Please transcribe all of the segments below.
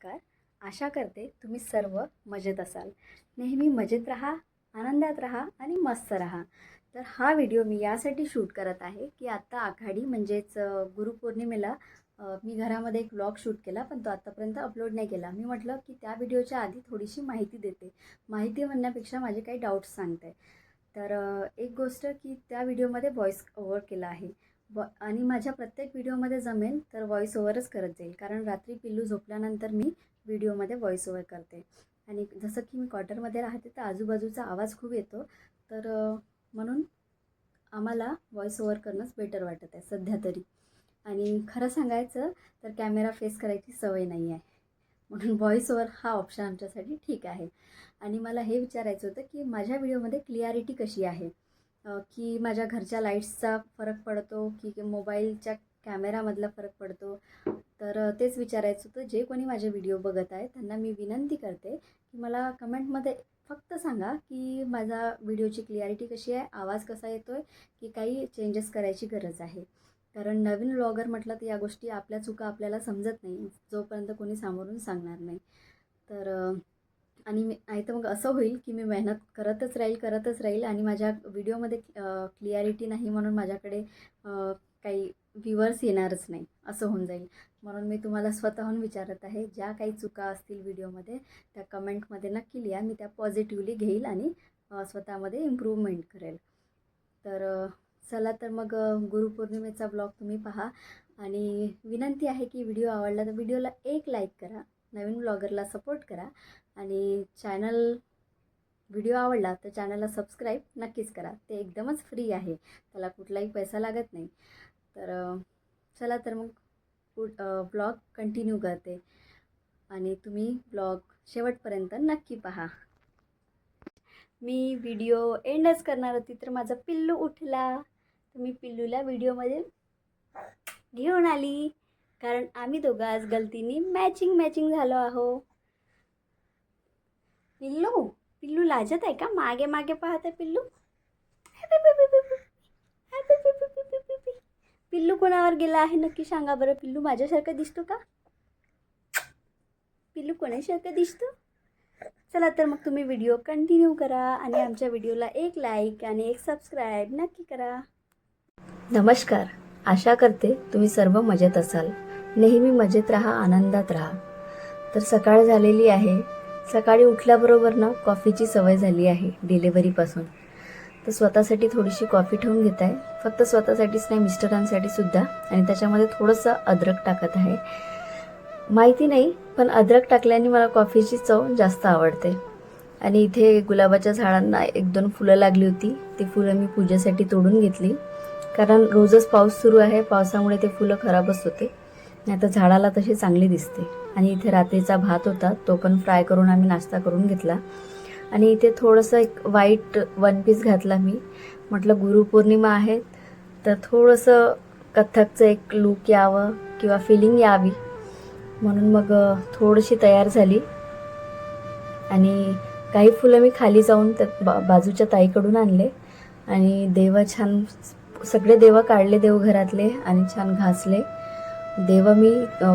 नमस्कार. आशा करते तुम्ही सर्व मजेत असाल. नेहमी मजेत राहा आनंदात राहा आणि मस्त राहा. तर हा व्हिडिओ मी यासाठी शूट करत आहे की आत्ता आखाडी म्हणजेच गुरुपौर्णिमेला मी घरामध्ये एक व्लॉग शूट केला पण तो आत्तापर्यंत अपलोड नाही केला. मी म्हटलं की त्या व्हिडिओच्या आधी थोडीशी माहिती देते. माहिती म्हणण्यापेक्षा माझे काही डाऊट्स सांगते. तर एक गोष्ट की त्या व्हिडिओमध्ये व्हॉईस ओव्हर केला आहे. व आणि माझ्या प्रत्येक व्हिडिओमध्ये जमेल तर व्हॉईस ओव्हरच करत जाईल. कारण रात्री पिल्लू झोपल्यानंतर मी व्हिडिओमध्ये व्हॉईस ओव्हर करते. आणि जसं की मी क्वार्टरमध्ये राहते तर आजूबाजूचा आवाज खूप येतो. तर म्हणून आम्हाला व्हॉईस ओव्हर करणंच बेटर वाटत आहे सध्या तरी. आणि खरं सांगायचं तर कॅमेरा फेस करायची सवय नाही आहे म्हणून व्हॉईस ओव्हर हा ऑप्शन आमच्यासाठी ठीक आहे. आणि मला हे विचारायचं होतं की माझ्या व्हिडिओमध्ये क्लिअरिटी कशी आहे? की माझ्या घरच्या लाईट्सचा फरक पडतो की मोबाईलच्या कॅमेरामधला फरक पडतो. तर तेच विचारायचं होतं. जे कोणी माझे व्हिडिओ बघत आहे त्यांना मी विनंती करते की मला कमेंटमध्ये फक्त सांगा की माझा व्हिडिओची क्लिअरिटी कशी आहे आवाज कसा येतो आहे की काही चेंजेस करायची गरज आहे. कारण नवीन व्लॉगर म्हटलं तर या गोष्टी आपल्या चुका आपल्याला समजत नाही जोपर्यंत कोणी सामोरून सांगणार नाही. तर आणि मी नाही तर मग असं होईल की मी मेहनत करतच राहील करतच राहील आणि माझ्या व्हिडिओमध्ये क्लिअरिटी नाही म्हणून माझ्याकडे काही व्ह्युअर्स येणारच नाही असं होऊन जाईल. म्हणून मी तुम्हाला स्वतःहून विचारत आहे ज्या काही चुका असतील व्हिडिओमध्ये त्या कमेंटमध्ये नक्की लिहा मी त्या पॉझिटिव्हली घेईल आणि स्वतःमध्ये इम्प्रूव्हमेंट करेल. तर चला तर मग गुरुपौर्णिमेचा ब्लॉग तुम्ही पहा आणि विनंती आहे की व्हिडिओ आवडला तर व्हिडिओला एक लाईक करा. नवीन ब्लॉगरला सपोर्ट करा आणि चॅनल व्हिडिओ आवडला तर चॅनलला सबस्क्राईब नक्कीच करा. ते एकदमच फ्री आहे. त्याला कुठलाही पैसा लागत नाही. तर चला तर मग पुढ ब्लॉग कंटिन्यू करते. आणि तुम्ही ब्लॉग शेवटपर्यंत नक्की पहा. मी व्हिडिओ एंडच करणार होती तर माझा पिल्लू उठला. तर मी पिल्लूला व्हिडिओमध्ये घेऊन आली. कारण आम्ही दोघं आज गलतीने मॅचिंग मॅचिंग झालो आहो. पिल्लू पिल्लू लाजत आहे का? मागे मागे पाहत आहे पिल्लू. पिल्लू कोणावर गेला आहे? नक्की सांगा बरं. पिल्लू माझ्यासारखं दिसतो का? पिल्लू कोणासारखं दिसतो? चला तर मग तुम्ही व्हिडिओ कंटिन्यू करा आणि आमच्या व्हिडिओला एक लाईक आणि एक सबस्क्राईब नक्की करा. नमस्कार. आशा करते तुम्ही सर्व मजेत असाल. नेहमी मजेत राहा आनंदात राहा. तर सकाळ झालेली आहे. सकाळी उठल्याबरोबर ना कॉफीची सवय झाली आहे डिलेवरीपासून तर स्वतःसाठी थोडीशी कॉफी ठेवून घेत आहे. फक्त स्वतःसाठीच नाही मिस्टरांसाठी सुद्धा. आणि त्याच्यामध्ये थोडंसं अद्रक टाकत आहे. माहिती नाही पण अद्रक टाकल्याने मला कॉफीची चव जास्त आवडते. आणि इथे गुलाबाच्या झाडांना एक दोन फुलं लागली होती. ती फुलं मी पूजेसाठी तोडून घेतली. कारण रोजच पाऊस सुरू आहे. पावसामुळे ते फुलं खराबच होते. नाही तर झाडाला तशी चांगली दिसते. आणि इथे रात्रीचा भात होता तो पण फ्राय करून आम्ही नाश्ता करून घेतला. आणि इथे थोडंसं एक वाईट वन पीस घातला मी. म्हटलं गुरुपौर्णिमा आहे तर थोडंसं कथ्थकचं एक लूक यावं किंवा फिलिंग यावी. म्हणून मग थोडीशी तयार झाली. आणि काही फुलं मी खाली जाऊन त्या बा बाजूच्या ताईकडून आणले. आणि देव छान सगळे देव काढले देवघरातले आणि छान घासले. देव मी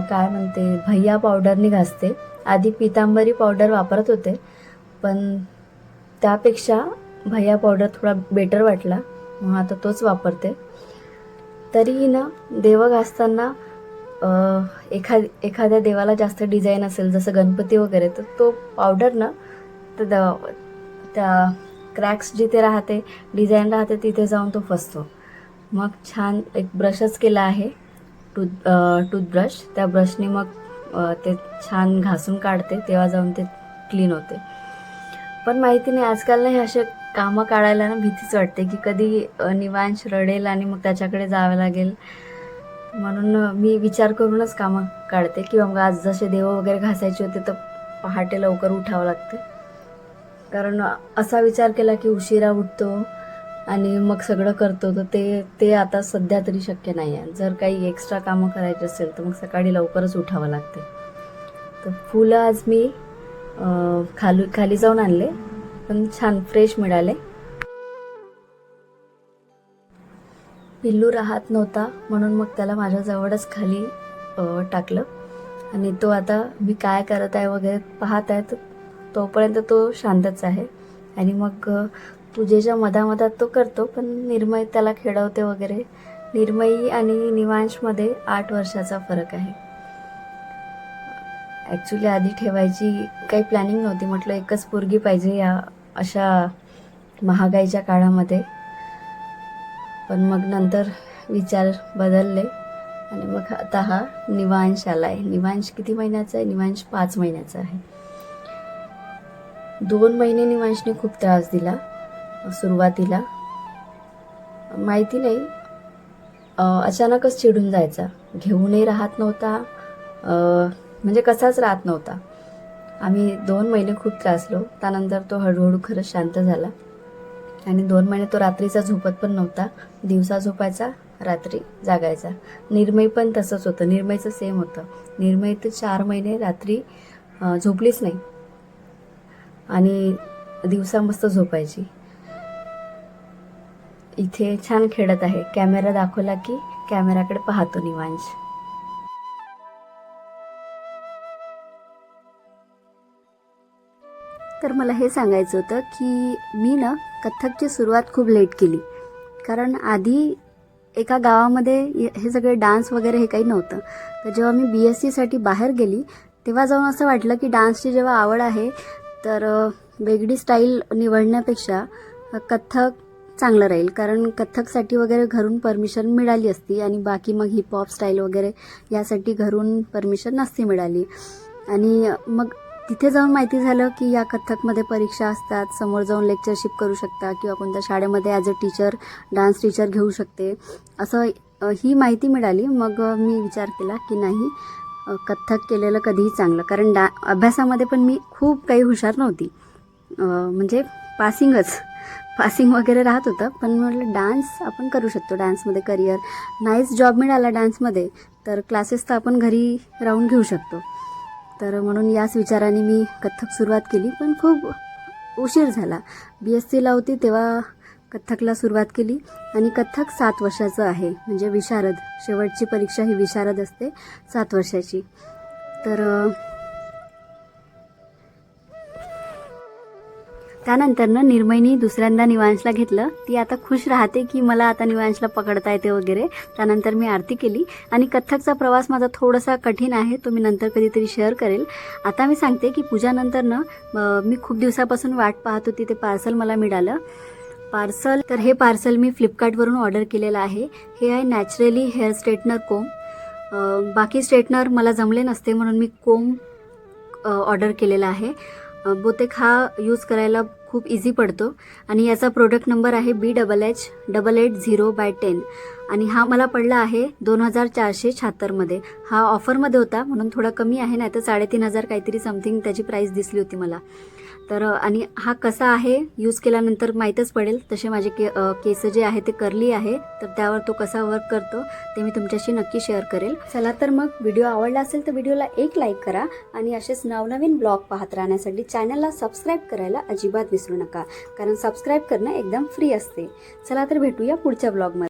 काय म्हणते भैया पावडरने घासते. आधी पितांबरी पावडर वापरत होते पण त्यापेक्षा भैया पावडर थोडा बेटर वाटला. म्हणून आता तोच वापरते. तरीही ना देव घासताना एखाद एखाद्या देवाला जास्त डिझाईन असेल जसं गणपती वगैरे तर तो पावडर ना तर द- त्या क्रॅक्स जिथे राहते डिझाईन राहते तिथे जाऊन तो फसतो. मग छान एक ब्रशच केला आहे. Tooth toothbrush. त्या ब्रशने मग ते छान घासून काढते. तेव्हा जाऊन ते क्लीन होते. पण माहिती नाही आजकाल ना हे असे कामं काढायला ना भीतीच वाटते की कधी निवांश रडेल आणि मग त्याच्याकडे जावं लागेल. म्हणून मी विचार करूनच कामं काढते किंवा मग आज जसे देव वगैरे घासायचे होते तर पहाटे लवकर उठावं लागते. कारण असा विचार केला की उशिरा उठतो. आणि मग सगळं करतो तर ते ते आता सध्या तरी शक्य नाही आहे जर काही एक्स्ट्रा कामं करायची असेल तर मग सकाळी लवकरच उठावं लागते. तर फुलं आज मी खालू खाली जाऊन आणले पण छान फ्रेश मिळाले. पिल्लू राहत नव्हता म्हणून मग त्याला माझ्याजवळच खाली टाकलं. आणि तो आता मी काय करत आहे वगैरे पाहत आहे तर तोपर्यंत तो शांतच आहे. आणि मग पूजेच्या मधामधात तो करतो पण निर्मय त्याला खेळवते वगैरे. निर्मयी आणि निवांशमध्ये आठ वर्षाचा फरक आहे. ॲक्च्युली आधी ठेवायची काही प्लॅनिंग नव्हती. म्हटलं एकच पोरगी पाहिजे या अशा महागाईच्या काळामध्ये. पण मग नंतर विचार बदलले. आणि मग आता हा निवांश आला आहे निवांश किती महिन्याचा आहे? निवांश पाच महिन्याचा आहे. दोन महिने निवांशने खूप त्रास दिला. सुरुवातीला. माहिती नाही. अचानकच चिडून जायचा. घेऊनही राहत नव्हता. म्हणजे कसाच राहत नव्हता. आम्ही दोन महिने खूप त्रासलो त्यानंतर तो हळूहळू खरंच शांत झाला. आणि दोन महिने तो रात्रीचा झोपत पण नव्हता. दिवसा झोपायचा रात्री जागायचा. निर्मय पण तसंच होतं. निर्मयचं सेम होतं. निर्मय तर चार महिने रात्री झोपलीच नाही. आणि दिवसा मस्त झोपायची. इथे छान खेळत आहे. कॅमेरा दाखवला की कॅमेराकडे पाहतो निवांश. तर मला हे सांगायचं होतं की मी ना कथ्थकची सुरुवात खूप लेट केली. कारण आधी एका गावामध्ये हे- सगळे डान्स वगैरे हे काही नव्हतं. तर जेव्हा मी बी एस सीसाठी बाहेर गेली तेव्हा जाऊन असं वाटलं की डान्सची जेव्हा आवड आहे तर वेगळी स्टाईल निवडण्यापेक्षा कथ्थक चांगलं राहील. कारण कथ्थकसाठी वगैरे घरून परमिशन मिळाली असती आणि बाकी मग हिपहॉप स्टाईल वगैरे यासाठी घरून परमिशन नसती मिळाली. आणि मग तिथे जाऊन माहिती झालं की या कथ्थकमध्ये परीक्षा असतात. समोर जाऊन लेक्चरशिप करू शकता किंवा कोणत्या शाळेमध्ये as a teacher dance teacher घेऊ शकते. असं ही माहिती मिळाली. मग मी विचार केला की नाही कथ्थक केलेलं कधीही चांगलं. कारण डा अभ्यासामध्ये पण मी खूप काही हुशार नव्हती. म्हणजे पासिंगच पासिंग वगैरे राहत होतं. पण म्हटलं डान्स आपण करू शकतो. डान्समध्ये करिअर नाहीच जॉब मिळाला डान्समध्ये तर क्लासेस तर आपण घरी राहून घेऊ शकतो. तर म्हणून याच विचाराने मी कथ्थक सुरुवात केली पण खूप उशीर झाला. बी एस सीला होती तेव्हा कथ्थकला सुरुवात केली. आणि कथ्थक सात वर्षाचं आहे. म्हणजे विशारद. शेवटची परीक्षा ही विशारद असते सात वर्षाची. तर त्यानंतरनं निर्मयनी दुसऱ्यांदा निवांशला घेतलं. ती आता खुश राहते की मला आता निवांशला पकडता येते वगैरे. त्यानंतर मी आरती केली. आणि कथ्थकचा प्रवास माझा थोडासा कठीण आहे. तो मी नंतर कधीतरी शेअर करेल. आता मी सांगते की पूजानंतरनं मी खूप दिवसापासून वाट पाहत होती. ते पार्सल मला मिळालं. पार्सल तर हे पार्सल मी फ्लिपकार्टवरून ऑर्डर केलेलं आहे. हे आहे नॅचरली हेअर स्ट्रेटनर कोम बाकी स्ट्रेटनर मला जमले नसते म्हणून मी कोम ऑर्डर केलेला आहे. बहुतेक हा यूज करायला खूप इझी पडतो. आणि याचा प्रोडक्ट नंबर आहे B double H double eight zero by ten आणि हा मला पडला आहे दोन हजार चारशे शहात्तरमध्ये हा ऑफरमध्ये होता म्हणून थोडा कमी आहे नाही तर साडेतीन हजार काहीतरी समथिंग त्याची प्राईस दिसली होती मला. तर आणि हा कसा आहे? यूज केल्यानंतर माहीतच पडेल. तसे माझे के केस जे आहे ते करली आहे. तर त्यावर तो कसा वर्क करतो ते मी तुमच्याशी नक्की शेअर करेल. चला तर मग व्हिडिओ आवडला असेल तर व्हिडिओला एक लाईक करा आणि असेच नवनवीन ब्लॉग पाहत राहण्यासाठी चॅनलला सबस्क्राईब करायला अजिबात विसरू नका. कारण सबस्क्राईब करणं एकदम फ्री असते. चला तर भेटूया पुढच्या ब्लॉगमध्ये